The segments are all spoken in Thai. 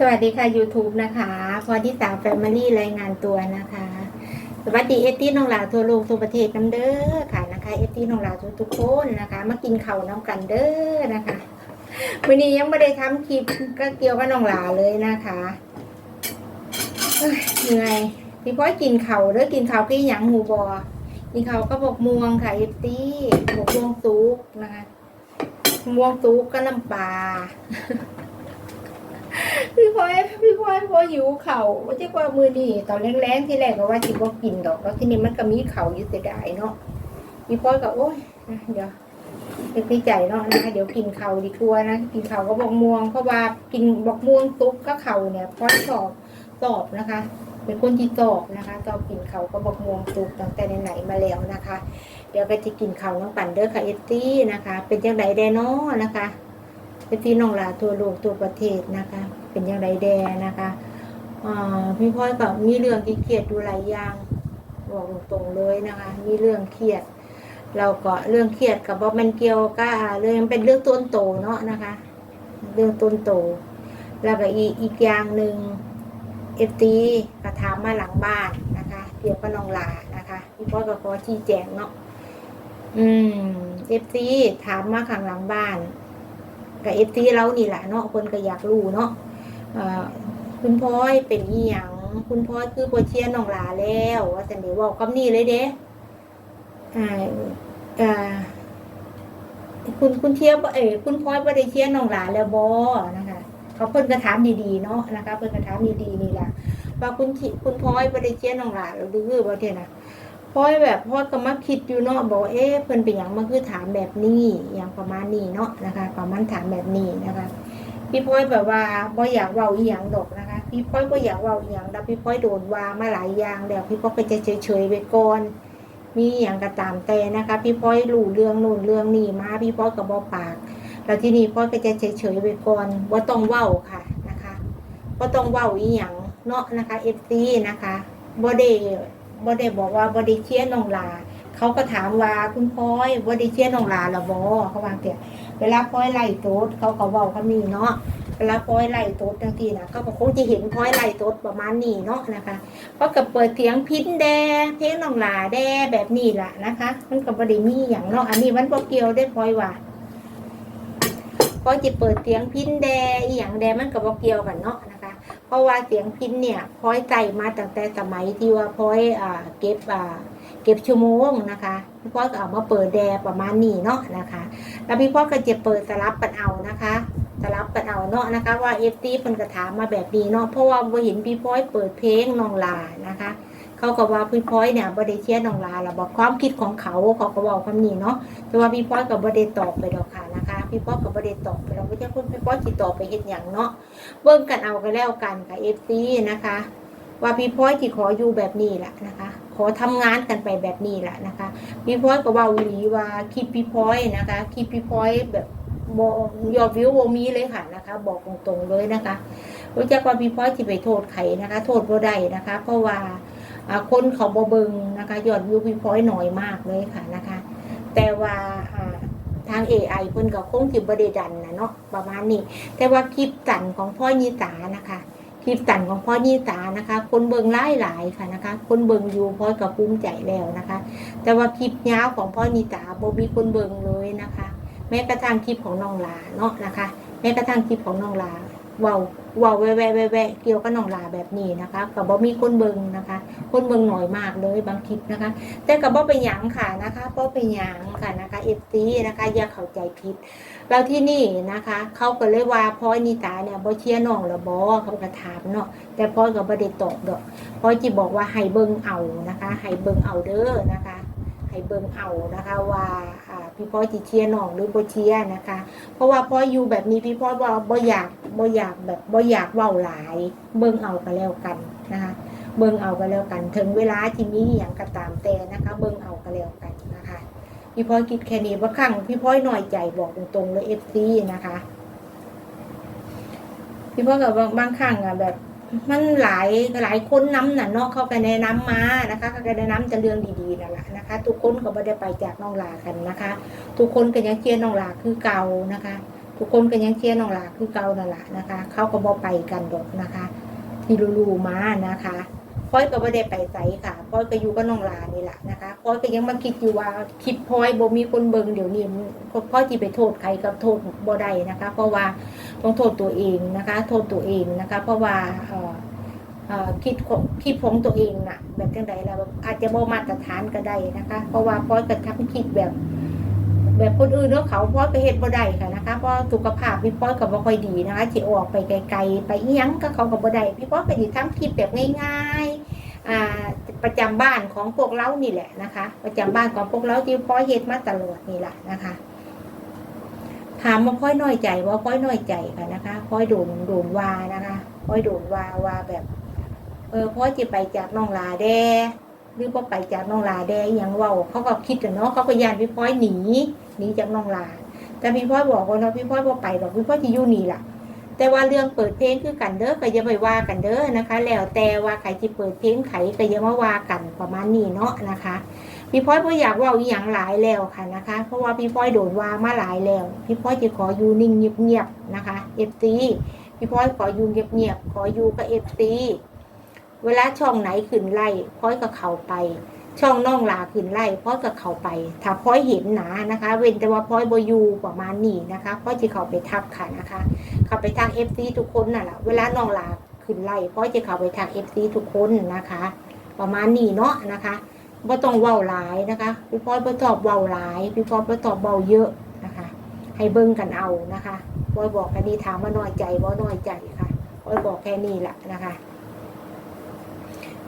สวัสดีค่ะ YouTube นะคะพอที่สาวแฟมิลี่รายงานตัวนะคะ สวัสดีเอตี้น้องหลาทั่วโลกทั่วประเทศน้ำเด้อค่ะนะคะเอตี้น้องหลาทุกทุกคนนะคะ มากินเข้าน้ำกันเด้อนะคะวันนี้ยังไม่ได้ทำคลิปก็เกี่ยวกับน้องหลาเลยนะคะเหนื่อยพี่พ่อยกินเข่าวเด้อกินเข่ากี่หยังหูบอกินเข่าก็บอกม่วงค่ะเอตี้บอกม่วงซุกนะคะม่วงซุกก็น้ำปลา พี่พลอยพี่พลอยพอหิวเข่าว่าจะว่ามือนี่ตอนแรงๆที่แรกก็ว่าจิบ่กินดอกแล้วที่นี้มันก็มีเข่าอยู่เสียดายเนาะพี่พลอยก็โอ้ยเดี๋ยวเป็นพี่ใจเนาะนะเดี๋ยวกินเข่าดีกว่านะกินเข่าก็บอกม่วงเพราะว่ากินบอกม่วงซุปก็เข่าเนี่ยพลอยสอบสอบนะคะ เป็นคนที่สอบนะคะสอบกินเขาก็บอกม่วงซุปตั้งแต่ไหนๆมาแล้วนะคะ เดี๋ยวก็จะกินเข่าน้องปั่นเด้อค่ะเอตตี้นะคะ เป็นจังไดแดนาะนะคะเป็นพี่น้องหลาทัวโลกทั่วประเทศนะคะ เป็นอย่างไรแดนะคะอ่าพี่พ่อยก็มีเรื่องที่เครียดดูหลายอย่างบอกตรงๆเลยนะคะ มีเรื่องเครียด เราก็เรื่องเครียดกับว่ามันเกี่ยวกับเรื่องเป็นเรื่องต้นโตเนาะนะคะ เรื่องต้นโต แล้วก็อีกอีกอย่างหนึ่งเอฟตีกระถามมาหลังบ้านนะคะเกี่ยวกับน้องหลานะคะพี่พ่อยก็ขอชี้แจงเนาะอืมเอฟซีถามมาข้างหลังบ้านกับเอฟซีเรานี่แหละเนาะคนก็อยากรู้เนาะ คุณพ่อยเป็นอีหยังคุณพ่อยคือโปเชียนน้องหลาแล้วว่าสันเดบอกคำนี้เลยเด้อ่าอ่าคุณคุณเชียร์บ่เอ้ยคุณพ่อยบ่ได้เชียน้องหลาแล้วบ่นะคะเขาเพิ่นกระถามดีๆเนาะนะคะเพิ่นกระถามดีๆนี่แหละว่าคุณชิคุณพ่อยบ่ได้เชียน้องหลาหรือบ่เท่นะพ่อยแบบพ่อยก็มาคิดอยู่เนาะบอกว่าเอ๊ะเพิ่นเป็นอย่างมันคือถามแบบนี้อย่างประมาณนี้เนาะนะคะประมาณถามแบบนี้นะคะ พี่พ่อยแบบว่าบ่อยากเว้าอีหยังดอกนะคะ พี่พ่อยบ่อยากเว้าอีหยังแล้วพี่พ่อยโดนว่ามาหลายอย่างแล้วพี่พ่อยก็จะเฉยๆไปก่อนมีอย่างก็ตามแต่นะคะ พี่พ่อยรู้เรื่องนู่นเรื่องนี้มาพี่พ่อยก็บ่ปาก แล้วที่นี่พ่อยก็จะเฉยๆไปก่อนบ่าต้องเว้าค่ะนะคะบ่าต้องเว้าอีหยังเนาะนะคะ FC นะคะบ่ได้บ่ได้บอกว่าบ่ได้เชียน้องลาเขาก็ถามว่าคุณพลอยบ่ได้เชียน้องลาหรอบ่เขาว่าเกี่ย เวลาพลอยไล่โต๊ดเขาก็เว้าคำนี้เนาะเวลาพลอยไล่โต๊ดจังซี่นะเขาก็คงจะเห็นพลอยไล่โต๊ดประมาณนี้เนาะนะคะเพราะก็เปิดเสียงพินแดเพลงน้องลาแดแบบนี้แหละนะคะ มันก็บ่ได้มีหยังเนาะอันนี้มันบ่เกี่ยวได้พลอยว่าพอจะเปิดเสียงพินแดอีหยังแดมันก็บ่เกี่ยวกันเนาะนะคะ เพราะว่าเสียงพินเนี่ยพลอยใจมาตั้งแต่สมัยที่ว่าพลอยอ่าเก็บอ่า เก็บชั่วโมงนะคะพี่พลอยก็เอามาเปิดแดประมาณนี้เนาะนะคะ แล้วพี่พลอยก็จะเปิดสลับกันเอานะคะสลับกันเอาเนาะนะคะ ว่าเอฟซีเพิ่นก็ถามมาแบบนี้เนาะเพราะว่าบ่เห็นพี่พลอยเปิดเพลงนองลานะคะเขาก็ว่าพี่พลอยเนี่ยบ่ได้เชียนองลาแล้วบอกความคิดของเขาเขาก็บอกคำนี้เนาะแต่ว่าพี่พลอยก็บ่ได้ตอบไปดอกค่ะนะคะพี่พลอยก็บ่ได้ตอบไปดอกว่าจะคุณพี่พลอยสิตอบไปเฮ็ดหยังเนาะเบิ่งกันเอากันแล้วกันค่ะเอฟซีนะคะ ว่าพี่พลอยที่ขออยู่แบบนี้แหละนะคะ ขอทำงานกันไปแบบนี้แหละนะคะพี่พอยก็ว่าวิลีว่าคลิปพี่พอยนะคะคลิปพี่พอยแบบบยอดวิวโบมีเลยค่ะนะคะ บอกตรงๆเลยนะคะรู้จักว่าพี่พอยที่ไปโทษไขนะคะ โทษบ่ได้นะคะ เพราะว่าคนเขาบ่เบิงนะคะยอดวิวพี่พอยน้อยมากเลยค่ะนะคะ แต่ว่าอ่าทาง AI เพิ่นก็คงสิบ่ได้ดันนะเนาะประมาณนี้ แต่ว่าคลิปตันของพ่อยีตานะคะ คลิปตันของพ่อยีตานะคะ คนเบิงไล่หลายค่ะนะคะ คนเบิงอยู่พ่อก็ภูมิใจแล้วนะคะ แต่ว่าคลิปยาวของพ่อนีตาบ่มีคนเบิงเลยนะคะ แม้กระทั่งคลิปของน้องลาเนาะนะคะ แม้กระทั่งคลิปของน้องลา เว้าเว้าแวะแวะแวะแวเกี่ยวกับน้องลาแบบนี้นะคะก็บ่มีคนเบิงนะคะ คนเบิงหน่อยมากเลยบางคลิปนะคะ แต่ก็บ่เป็นหยังค่ะนะคะบ่เป็นหยังค่ะนะคะ FT นะคะอย่าเข้าใจผิดแล้วที่นี่นะคะ เขาก็เลยว่าพลอนิตาเนี่ยบ่เชียร์น้องหรอบอเขาก็ถามเนาะแต่พลอก็บ่ได้ตอบดอกพลอจิบอกว่าให้เบิงเอานะคะให้เบิงเอาเด้อนะคะ ให้เบิ่งเอานะคะ ว่าพี่พลอจิเชียน้องหรือบ่เชียนะคะ เพราะว่าพลอยอยู่แบบนี้พี่พลอว่าบ่อยากบ่อยากแบบบ่อยากเว้าหลาย เบิ่งเอาก็แล้วกันนะคะเบิ่งเอาก็แล้วกัน ถึงเวลาที่มีอหย่างก็ตามแต่นะคะ เบิ่งเอาก็แล้วกันนะคะพี่พลอคิดแค่นี้ว่าครั้งพี่พลอยน้อยใจบอกตรงๆเลยเอฟซีนะคะ พี่พลอกับบางบางครั้งอะแบบ มันหลายหลายคนน้ำน่ะเนาะเขาก็แนะนำมานะคะเขาก็แนะนำจะเรื่องดีๆนั่นแหละนะคะ ทุกคนก็ไม่ได้ไปจากน้องลากันนะคะ ทุกคนก็ยังเชียร์น้องลาคือเก่านะคะ ทุกคนก็ยังเชียร์น้องหลาคือเก่านั่นแหละนะคะ เขาก็บอไปกันดอกนะคะ ที่รู้ๆมานะคะพอยก็ไม่ได้ไปไสค่ะพอยก็อยู่กับน้องหลานี่แหละนะคะพอยก็ยังมาคิดอยู่ว่าคลิปพอยบ่มีคนเบิงเดี๋ยวนี้พอยที่ไปโทษใครก็โทษบ่ได้นะคะ เพราะว่า ต้องโทษตัวเองนะคะ โทษตัวเองนะคะ เพราะว่าคิดคิดของตัวเองน่ะ แบบจังใดแล้วอาจจะบ่มาตรฐานก็ได้นะคะ เพราะว่าพอยก็ทำคิดแบบ แบบคนอื่นเนาะเขาพอยไปเฮ็ดบ่ได้ค่ะนะคะเพราะสุขภาพพี่พลอยก็บ่ค่อยดีนะคะสิออกไปไกลๆไปอีหยังก็เขาก็บ่ได้พี่พลอยก็สิทำคลิปแบบง่ายๆประจำบ้านของพวกเรานี่แหละนะคะ ประจำบ้านของพวกเราที่พลอยเฮ็ดมาตลอดนี่แหละนะคะ ถามว่าพลอยน้อยใจว่าพลอยน้อยใจค่ะนะคะพลอยโดนโดนว่านะคะพลอยโดนว่าว่าแบบ เออพลอยจะไปจากน้องลาแดหรือว่าไปจากน้องลาแดอหยังว่าเขาก็คิดอะเนาะเขาก็ยานพี่พลอยหนีหนีจากน้องลา แต่พี่พลอยบอกว่าเนาะพี่พลอยบ่ไปหรอกพี่พลอยจะอยู่นี่ล่ะแต่ว่าเรื่องเปิดเพลงคือกันเด้อก็อย่าไปว่ากันเด้อนะคะ แล้วแต่ว่าใครจะเปิดเพลงไขก็อย่ามาว่ากันประมาณนี้เนาะนะคะ พี่พลอยบ่อยากว่าอีหยังหลายแล้วค่ะนะคะ เพราะว่าพี่พลอยโดนว่ามาหลายแล้ว พี่พลอยจะขออยู่นิ่งเงียบๆนะคะ FT พี่พลอยขออยู่เงียบๆขออยู่กับ FT เวลาช่องไหนขึ้นไล่พลอยก็เข้าไป ช่องน้องลาขึ้นไล่พลอยก็เข้าไป ถ้าพลอยเห็นหนานะคะ เว้นแต่ว่าพลอยบอยู่ประมาณนี้นะคะพลอยจะเข้าไปทักค่ะนะคะ เข้าไปทาง FC ทุกคนน่ะแหละเวลาน้องลาขึ้นไล่พลอยจะเข้าไปทาง FC ทุกคนนะคะ ประมาณนี้เนาะนะคะ บ่ต้องเว้าหลายนะคะพี่พลอยบ่ตอบเว้าหลายพี่พลอยบ่ตอบเว้าเยอะนะคะ ให้เบิ่งกันเอานะคะพลอยบอกแค่นี้ถามว่าน้อยใจบ่น้อยใจค่ะพลอยบอกแค่นี้แหละนะคะ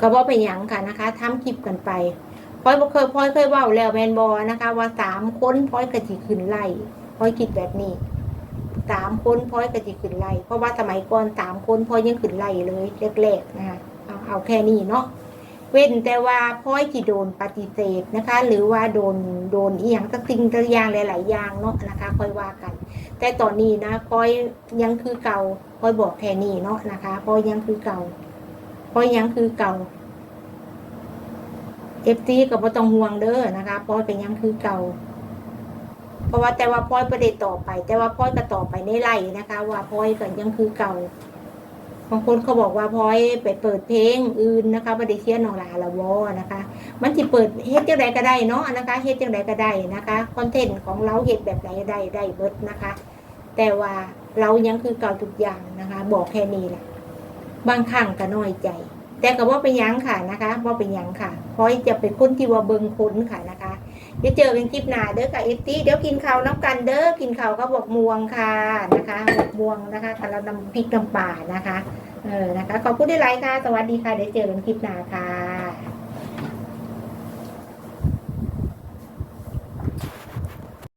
ก็บ่เป็นหยังค่ะนะคะทำคลิปกันไปพอยบ่เคยพอยเคยเว้าแล้วแมนบอนะคะ ว่าสามคนพอยกระจิขึ้นไล่พอยคิดแบบนี้สามคนพอยกระจิขึ้นไล่เพราะว่าสมัยก่อนสามคนพอยยังขึ้นไล่เลยแรกๆนะคะเอาเอาแค่นี้เนาะ เว้นแต่ว่าพลอยที่โดนปฏิเสธนะคะ หรือว่าโดนโดนอีหยังสักสิ่งสักอย่างหลาย ๆ อย่างเนาะนะคะ ค่อยว่ากัน แต่ตอนนี้นะพลอยยังคือเก่าพลอยบอกแค่นี้เนาะนะคะพลอยยังคือเก่าพลอยยังคือเก่าเอฟซีก็บ่ต้องห่วงเด้อนะคะพลอยก็ยังคือเก่า เพราะว่าแต่ว่าพลอยประเด็ต่อไป แต่ว่าพลอยก็ต่อไปในไล่นะคะ ว่าพลอยก็ยังคือเก่า บางคนเขาบอกว่าพอยไปเปิดเพลงอื่นนะคะประเดเชียนองลาละวอนะคะ มันที่เปิดเฮ็ดจังใดก็ได้เนาะนะคะเฮ็ดจังใดก็ได้นะคะคอนเทนต์ของเราเฮ็ดแบบไหนได้ได้เบิดนะคะ แต่ว่าเรายังคือเก่าทุกอย่างนะคะ บอกแค่นี้แหละบางครั้งก็น้อยใจ แต่ก็ว่าเป็นยังค่ะนะคะว่าเป็นยังค่ะพราะจะเป็นคนที่ว่าเบิงคนค่ะนะคะ เดี๋ยวเจอเป็นคลิปหนาเด้อค่ะเอฟตีเดี๋ยวกินข้าวน้ำกันเด้อกินข้าวก็บอกมวงค่ะนะคะบอกมวงนะคะแต่เรานำพริกน้ำป่านะคะ เออนะคะขอบคุณที่ไลค์ค่ะ สวัสดีค่ะเดี๋ยวเจอเป็นคลิปหนาค่ะ